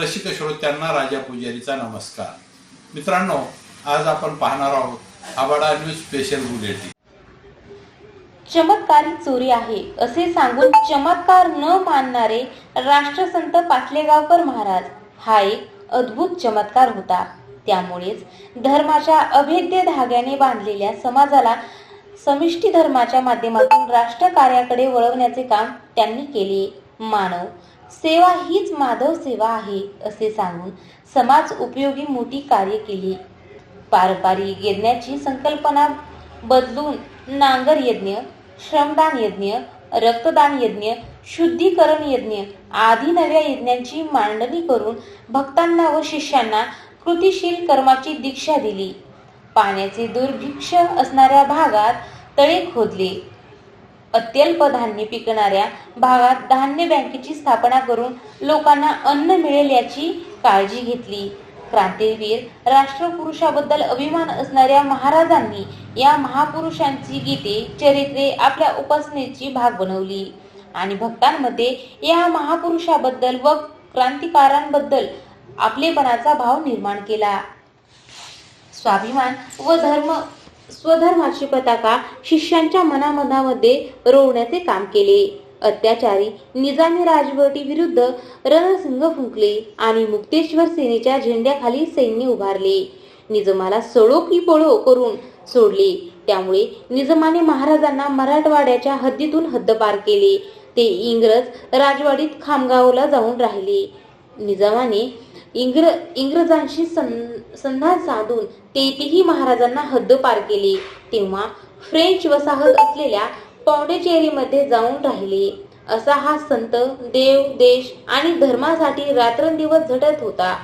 रसिक श्रोत्यांना राजा पुजारीचा नमस्कार. मित्रांनो आज आपण पाहणार आहोत आबाडा न्यूज स्पेशल बुलेटिन. चमत्कारी चोरी आहे असे सांगून चमत्कार न मानणारे राष्ट्रसंत पाटलेगावकर महाराज हा एक अद्भुत चमत्कार होता. त्यामुळेच धर्माच्या अभेद्य धाग्याने बांधलेल्या समाजाला समिष्टी धर्माच्या माध्यमातून राष्ट्रकार्याकडे वळवण्याचे काम त्यांनी केले. मानव सेवा हीच माधव सेवा आहे असे सांगून समाज उपयोगी मोठी कार्य केली. पारंपरिक यज्ञाची संकल्पना बदलून नांगर यज्ञ श्रमदान यज्ञ रक्तदान यज्ञ शुद्धीकरण यज्ञ आदी नव्या यज्ञांची मांडणी करून भक्तांना व शिष्यांना कृतिशील कर्माची दीक्षा दिली. पाण्याचे दुर्भिक्ष असणाऱ्या भागात तळे खोदले. अत्यल्प धान्य पिकणाऱ्या भागात धान्य बँकेची स्थापना करून लोकांना अन्न मिळेल याची काळजी घेतली. क्रांतीवीर राष्ट्रपुरुषाबद्दल अभिमान असणाऱ्या महाराजांनी या महापुरुषांची गीते चरित्रे आपल्या उपासनेची भाग बनवली. आणि भक्तांमध्ये या महापुरुषाबद्दल व क्रांतिकारांबद्दल आपलेपणाचा भाव निर्माण केला. स्वाभिमान व धर्म स्वधर्माची पताका शिष्यांच्या मनामनामध्ये रोवण्याचे काम केले. अत्याचारी निजामी राजवटी विरुद्ध रणसिंग फुंकले आणि मुक्तेश्वर सेनेच्या झेंड्याखाली सैन्य उभारले. निजमाला सळो की पळो करून सोडले. त्यामुळे निजमाने महाराजांना मराठवाड्याच्या हद्दीतून हद्दपार केले. ते इंग्रज राजवाडीत खामगावला जाऊन राहिले. निजामाने इंग्र इंग्रजांशी सं- संधान साधून तेथेही महाराजांना हद्द पार केले. तेव्हा फ्रेंच वसाहत असलेल्या पॉंडेचेरीमध्ये जाऊन राहिले. असा हा संत देव देश आणि धर्मासाठी रात्रंदिवस झटत होता.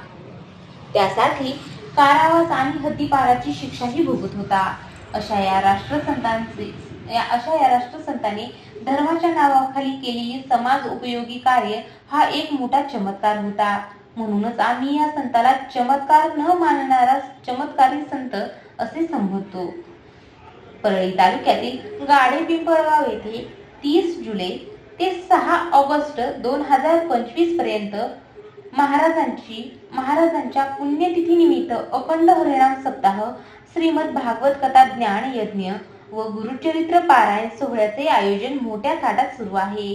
त्यासाठी कारावास आणि हद्दीपाराची शिक्षाही भोगत होता. अशा या राष्ट्रसंतांचे या अशा या राष्ट्रसंतांनी धर्माच्या नावाखाली केलेली समाज उपयोगी कार्य हा एक मोठा चमत्कार होता. म्हणूनच आम्ही या संताला चमत्कार न मानणारा चमत्कारी संत असे संबोधतो. परळी तालुक्यातील गाडे पिंपळगाव येथे तीस जुलै ते सहा ऑगस्ट दोन हजार पंचवीसपर्यंत महाराजांची महाराजांच्या पुण्यतिथीनिमित्त अखंड हरिणाम सप्ताह श्रीमद भागवत कथा ज्ञान यज्ञ व गुरुचरित्र पारायण सोहळ्याचे आयोजन मोठ्या थाटात सुरू आहे.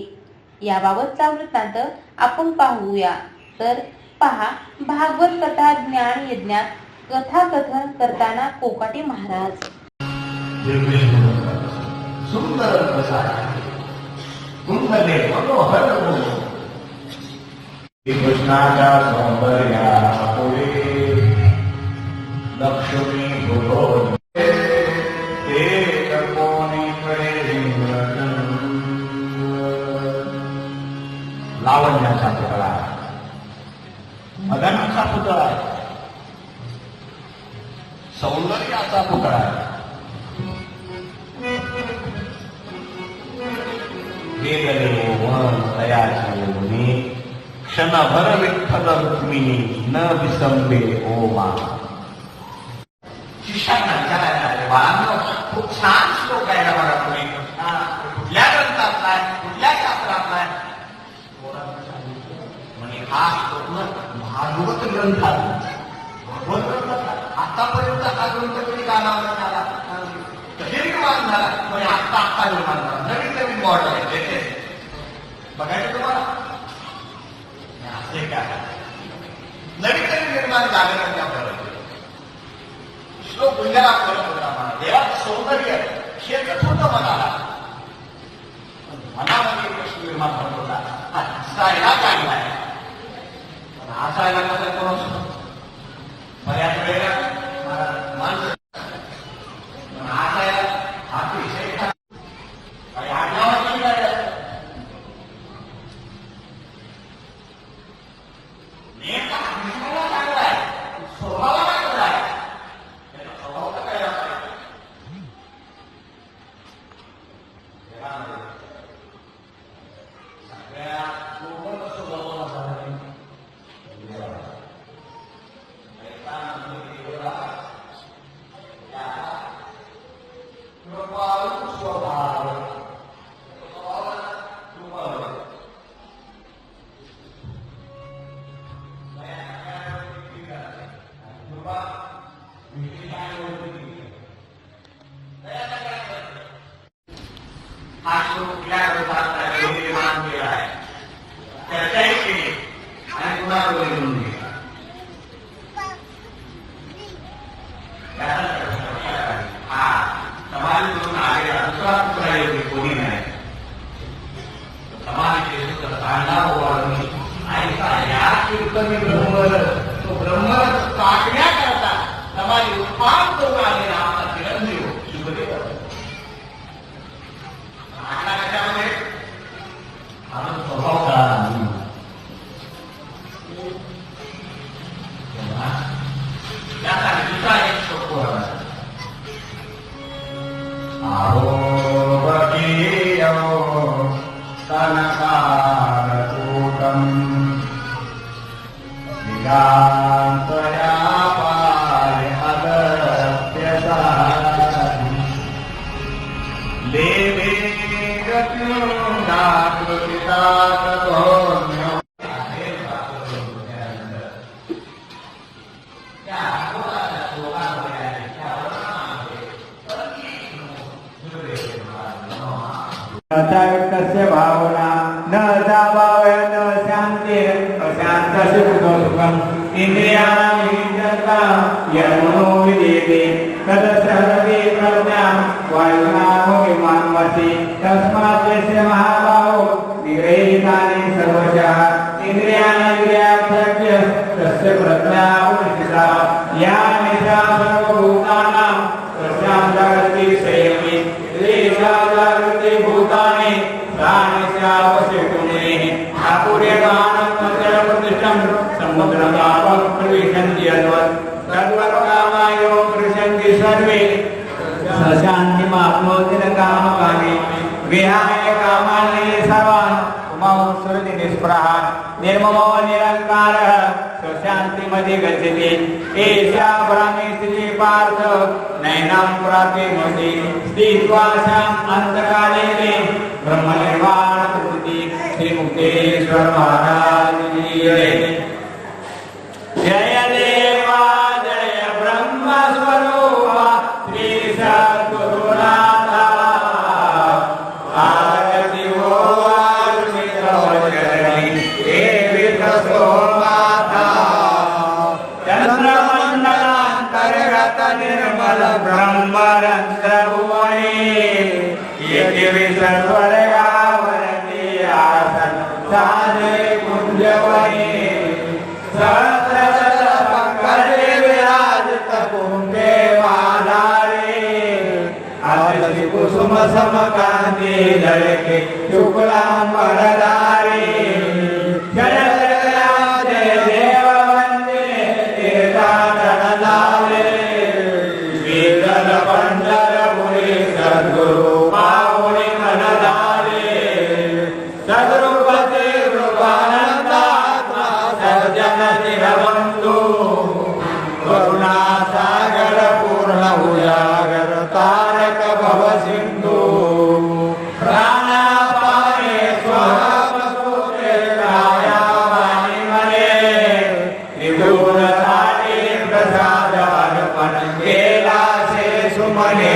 याबाबतचा वृत्तांत आपण पाहूया. तर पहा भागवत कथा ज्ञान यज्ञात कथा कथन करताना कोकाटे महाराज. सुंदर मनोहर कृष्णाच्या सौंदर्या पुढे लक्ष्मी सौंदर्याचा पुतळा वेदले मन तयाचे मुनी क्षणभर विठ्ठल रुक्मिणी न विसंबे ओ मा. शिष्यांना विचारायला आले बाळांनो खूप छान श्लोक आहे ना बघा तुम्ही. कुठल्या ग्रंथातला आहे कुठल्या शास्त्रातला आहे? पोरांनी म्हणे हा श्लोक भागवत ग्रंथात भगवत आतापर्यंत हा ग्रंथ कधी कानावर नाही आला. निर्माण झाला. म्हणजे आत्ता आत्ता निर्माण झाला. नवीन नवीन मॉडल आहे latest. बघायचं तुम्हाला? असे काय नवीन नवीन निर्माण झाले नाही आपल्याला श्लोक गुंजारा होता मला देवाचं सौंदर्य शेतच होतं मनाला. मनामध्ये प्रश्न निर्माण होत होता. हा हसायला चांगला आहे. पण हसायला कसं कोण Yeah. भावेन शांती शांत सुखो सुखम इंद्रियाणि चता यमनो विदेवे तद सर्वे प्रज्ञा वायुनामो विमानमसि तस्मात् महा प्रतिष्ठं समुद्रतापः प्रविशन्ति यद्वत् तद्वत्कामायो कृषन्ति सर्वे सशान्तिमाप्नोति न कामकाले विहाय कामान्ये सर्वान् उमां सृति निष्प्रहान् निर्ममो निरङ्कारः स्वशान्तिमधि गच्छति एषा भ्रामि श्री पार्थ नैनां प्राप्तिमसि स्थित्वा शाम् अन्तकालेन ब्रह्मनिर्वाणकृति श्री मुक्तेश्वर महाराज जय समकांती लळके शुक्लाम वरदा মনে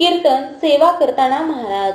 कीर्तन सेवा करताना महाराज.